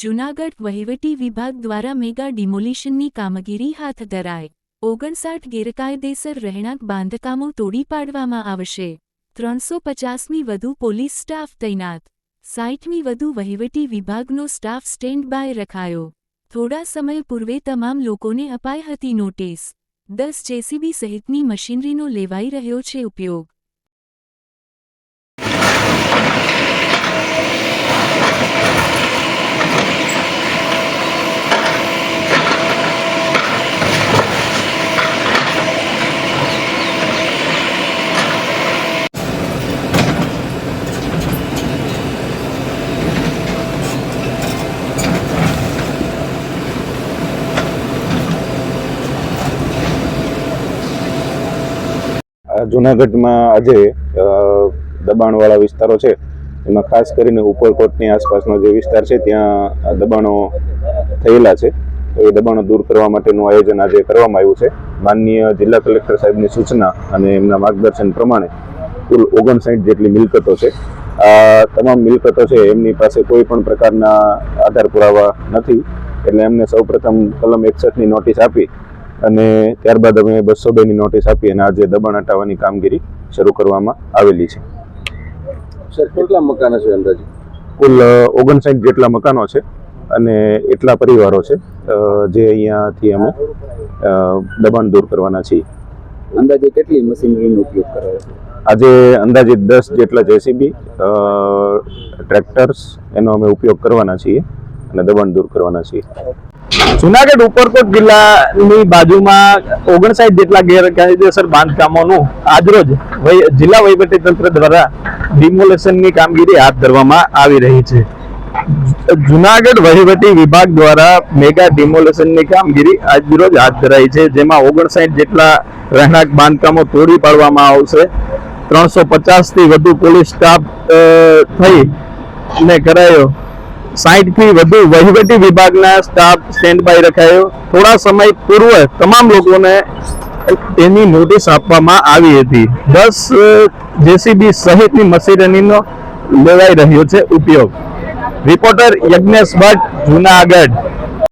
જૂનાગઢ વહીવટી વિભાગ દ્વારા મેગા ડિમોલિશનની કામગીરી હાથ ધરાય ઓગણસાઠ ગેરકાયદેસર રહેણાંક બાંધકામો તોડી પાડવામાં આવશે. ત્રણસો પચાસમી વધુ પોલીસ સ્ટાફ તૈનાત. સાઠમી વધુ વહીવટી વિભાગનો સ્ટાફ સ્ટેન્ડ બાય રખાયો. થોડા સમય પૂર્વે તમામ લોકોને અપાઈ હતી નોટિસ. દસ જેસીબી સહિતની મશીનરીનો લેવાઈ રહ્યો છે ઉપયોગ. જુનાગઢમાં આજે દબાણવાળા વિસ્તારો છે. એમાં ખાસ કરીને ઉપરકોટની આસપાસનો જે વિસ્તાર છે, ત્યાં દબાણો થયેલા છે. તો એ દબાણો દૂર કરવા માટેનું આયોજન આજે કરવામાં આવ્યું છે. માનનીય જિલ્લા કલેક્ટર સાહેબની સૂચના અને એમના માર્ગદર્શન પ્રમાણે કુલ ઓગણસાઠ જેટલી મિલકતો છે. આ તમામ મિલકતો છે, એમની પાસે કોઈ પણ પ્રકારના આધાર પુરાવા નથી. એટલે એમને સૌપ્રથમ કલમ એકસઠની નોટિસ આપી અને ત્યારબાદ અમે બસો બેની નોટિસ આપી અને આજે દબાણ હટાવવાની કામગીરી શરૂ કરવામાં આવેલી છે. સર કેટલા મકાનો છે અંદાજે? કુલ ઓગણસાઠ જેટલા મકાનો છે અને એટલા પરિવારો છે. જે અહીંયાથી અમે દબાણ દૂર કરવાના છીએ. અંદાજે કેટલી મશીનરીનો ઉપયોગ કરાયો છે? આજે અંદાજે દસ જેટલા જેસીબી ટ્રેક્ટર્સ એનો અમે ઉપયોગ કરવાના છીએ અને દબાણ દૂર કરવાના છીએ. જુનાગઢ ઉપરકોટ જિલ્લાની બાજુમાં ઓગણસાઠ જેટલા ગેરકાયદેસર બાંધકામોનું આજરોજ જિલ્લા વહીવટી તંત્ર દ્વારા ડિમોલેશનની કામગીરી હાથ ધરવામાં આવી રહી છે. જુનાગઢ વહીવટી વિભાગ દ્વારા મેગા ડિમોલેશનની કામગીરી આજરોજ હાથ ધરાઈ છે, જેમાં ઓગણસાઠ જેટલા રહેણાંક બાંધકામો તોડી પાડવામાં આવશે. ત્રણસો પચાસથી વધુ પોલીસ સ્ટાફ થઈ ને કરાયો. સાઠથી વધુ વહીવટી વિભાગના સ્ટાફ સ્ટેન્ડ રખાયો. થોડા સમય પૂર્વે તમામ લોકોને તેની નોટિસ આપવામાં આવી હતી. દસ જેસીબી સહિતની મશીનરીનો લેવાઈ રહ્યો છે ઉપયોગ. રિપોર્ટર યજ્ઞેશ ભટ્ટ, જુનાગઢ.